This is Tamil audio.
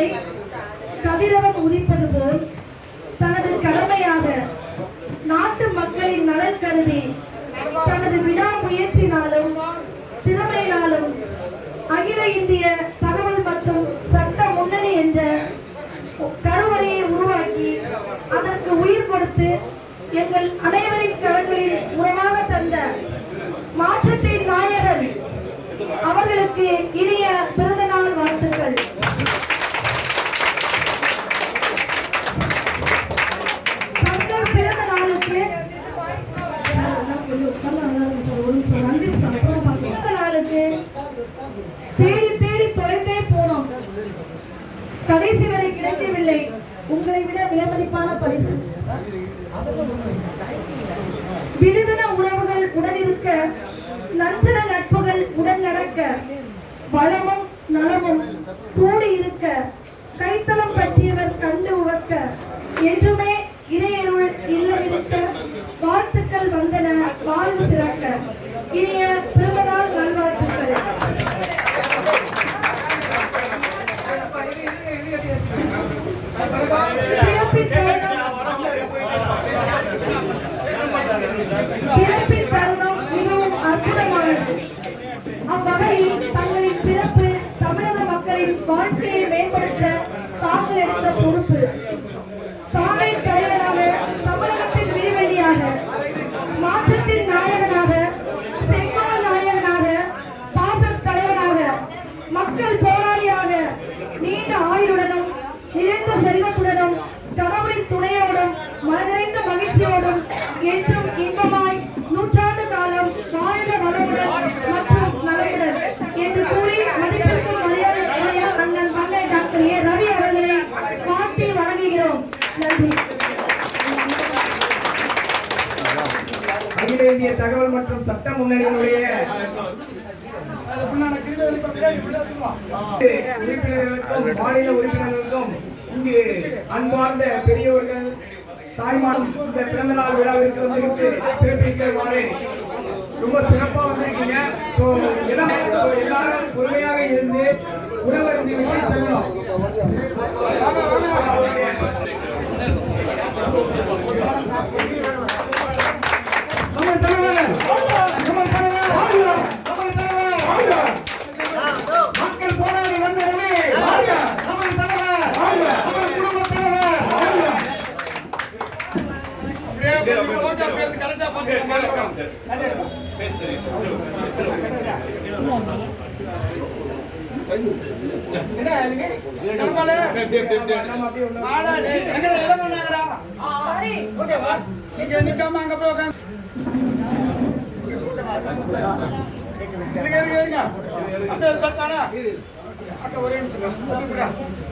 வரை கதிரவன் உதிப்பது போல் தனது கடமையாக நாட்டு மக்களின் நலன் கருதி தனது விடாமுயற்சினாலும் திறமையினாலும் அகில இந்திய தகவல் மற்றும் சட்ட முன்னணி என்ற கருவறையை உருவாக்கி அதற்கு உயிர் கொடுத்து எங்கள் அனைவரின் கரங்களில் உறவாக தந்த மாற்றத்தின் நாயகர் அவர்களுக்கு இனி தேடி தேடி தொலைந்தே போனோம். கடைசி வரை கிடைக்கவில்லை. உங்களை விட விலைமதிப்பான பரிசு. விடுதல உறவுகள் உடனிருக்க நன்றன நட்புகள் உடன் நடக்க வளமும் நலமும் கூடி இருக்க கைத்தளம் பற்றியவர் கண்டு உவக்க என்றுமே இடையருள் இல்லமிருக்க வாழ்த்துக்கள் வந்தன. வாழ்வு இனிய பிறந்தநாள் நல்வாழ்த்துக்கள். பிறப்பின் தருணம் மிகவும் அற்புதமானது. அவ்வகையில் தங்களின் பிறப்பு தமிழக மக்களின் வாழ்க்கையை மேம்படுத்த செல்வத்துடனும் கடவுளின் துணையோடும் மனநிறைந்த மகிழ்ச்சியோடும் என்றும் இன்பமாய் நூற்றாண்டு காலம் வாழ்க வளமுடன் மற்றும் நலமுடன் என்று கூறி மதிப்பிற்கும் மரியாதைக்குரிய அண்ணன் மன்னை டாக்டர் ஏ ரவி அவர்களை வாழ்த்தி வழங்குகிறோம். நன்றி. வேண்டிய தகவல் மற்றும் சட்ட முன்னணியினுடைய உறுப்பினர்களுக்கும் மாநில உறுப்பினர்களுக்கும் இங்கு அன்பார்ந்த பெரியவர்கள் தாய்மாரும் இந்த பிறந்த நாள் விழாவிற்கு வந்திருக்கு. சிறப்பிக்குமாறு ரொம்ப சிறப்பாக வந்திருக்கீங்க. ஸோ எல்லாரும் பொறுமையாக இருந்து உணவருந்து விட்டு செல்லணும் நிக்காம அங்க போய் உட்காந்து இருங்க இருங்க இருங்க அப்படியே அக்கா ஒரே நிமிஷம்